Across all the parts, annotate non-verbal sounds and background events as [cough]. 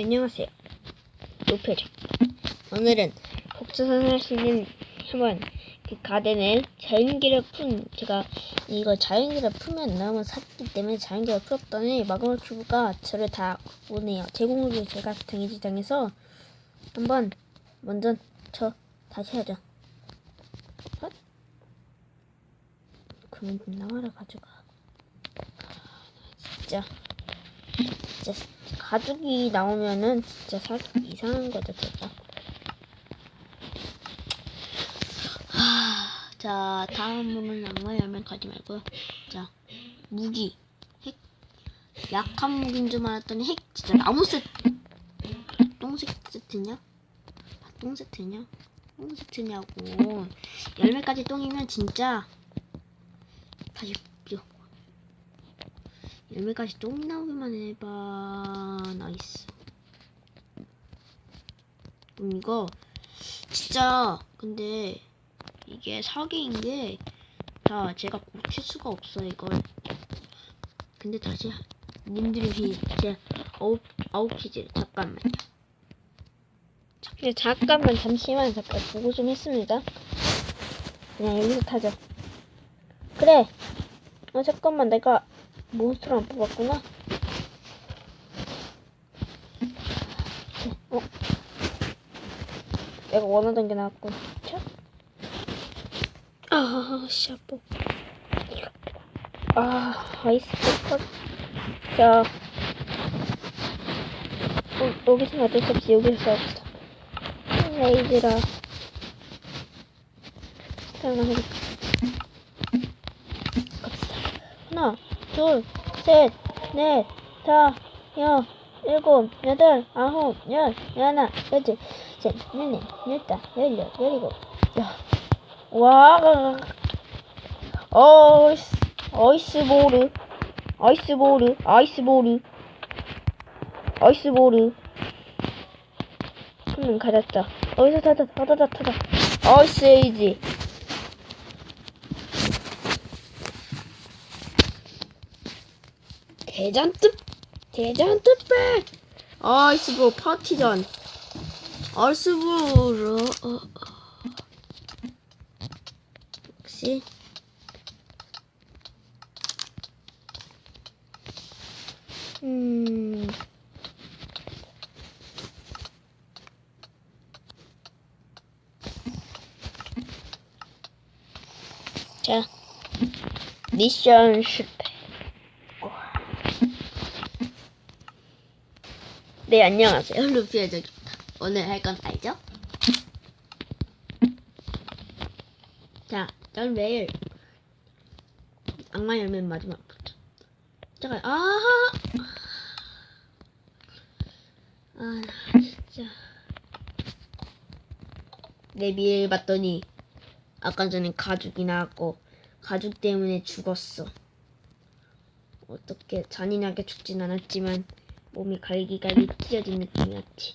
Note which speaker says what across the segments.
Speaker 1: 안녕하세요. 노표죠. 오늘은 복수선 할수 있는 한번 그 가den을 자연기를 푼 제가 이거 자연기를 풀면 나오면 샀기 때문에 자연기를 풀었더니 마그마 큐브가 저를 다 오네요. 제공을 제가 당해지 당해서 한번 먼저 저 다시 하죠. 헛. 그만 좀 나와라 가져가. 아, 진짜. 진짜 가죽이 나오면은 진짜 사 이상한 거죠, 제가. 하, 자, 다음은 악마 열면 가지 말고요. 자, 무기. 핵. 약한 무기인 줄 알았더니 핵. 진짜 나무 세트. 똥색 세트냐? 아, 똥 세트냐? 똥 세트냐고. 열매까지 똥이면 진짜. 다시. 열매까지 똥 나오기만 해봐. 나이스. 음, 이거 진짜 근데 이게 사기인 게 다 제가 고칠 수가 없어 이걸. 근데 다시 님들이 이제 아홉 아홉 퀴즈 잠깐만요. 자, 잠깐만 잠시만 잠깐 보고 좀 했습니다. 그냥 여기서 타죠. 그래. 어 잠깐만 내가 몬스터를 안 뽑았구나. 어? 내가 원하던 게 나왔군. 자. 아, 샤프. 아, 아이스 포커. 자. 어, 여기서 어쩔 수 없이 여기서 싸웁시다. 레이즈라. 사용하겠다. 갑시다. 하나, 둘, 셋, 넷, 다, 여, 일곱, 여덟, 아홉, 열, 열하나, 열둘, 셋, 열넷, 열다, 열여, 열일곱. 야, 와, 어이스, 어이스보르, 아이스보르, 아이스보르, 아이스보르. 한명 가졌다. 어디서 타다, 타다, 타다, 타다. 어이스 에이지. 대전뜻 대전뜻백 아이스보 파티전. 아이스보로 어, 어. 혹시. 음. 자, 미션 실패. 네, 안녕하세요. 루피의 적입니다. 오늘 할 건 알죠? 자, 전 매일 악마 열면 마지막부터. 잠깐, 아하! 아, 진짜. 내 미래를 봤더니 아까 전에 가죽이 나왔고 가죽 때문에 죽었어. 어떻게 잔인하게 죽진 않았지만 몸이 갈기갈기 찢어진 느낌이었지.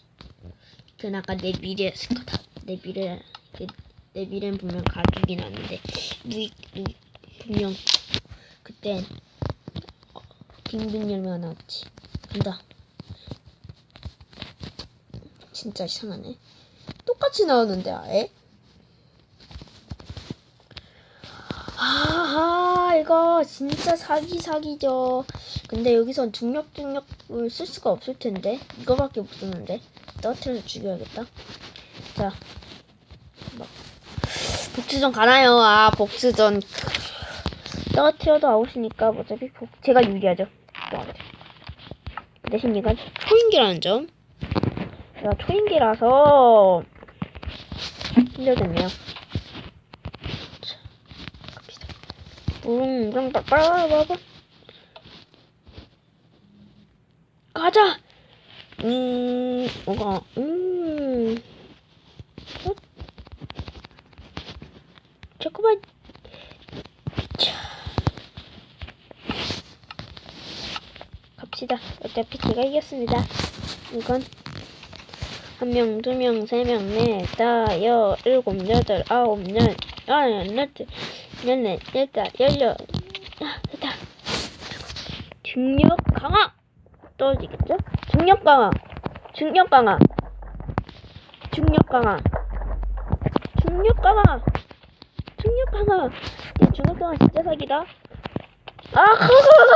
Speaker 1: 그건 아까 내 미래였을 거다. 내 미래, 그, 내 미래는 분명 가죽이 나는데 무익, 무익 분명 그땐 어, 빙빙 열매가 나왔지. 간다. 진짜 이상하네. 똑같이 나오는데 아예? 이거 진짜 사기 사기죠. 근데 여기선 중력 중력을 쓸 수가 없을 텐데 이거밖에 못 쓰는데 떨어뜨려서 죽여야겠다. 자, 막 복수전 가나요? 아 복수전 떨어뜨려도 아웃이니까 어차피 복... 제가 유리하죠. 대신 이건 초인기라는 점. 제가 초인기라서 힘들겠네요. 응, 그럼 빨리 와봐. 가자. 음, 뭐가, 음, 어? 잠깐만. 자, 갑시다. 어차피 제가 이겼습니다. 이건 한 명, 두 명, 세 명, 넷, 다, 여, 일곱, 여덟, 아홉, 열, 아, 열넷, 열넷, 열다, 아, 됐다. 중력 강화! 떨어지겠죠? 중력 강화! 중력 강화. 중력 강화. 중력 강화. 중력 강화. 야, 중력 강화 진짜 사기다. 아, [laughs]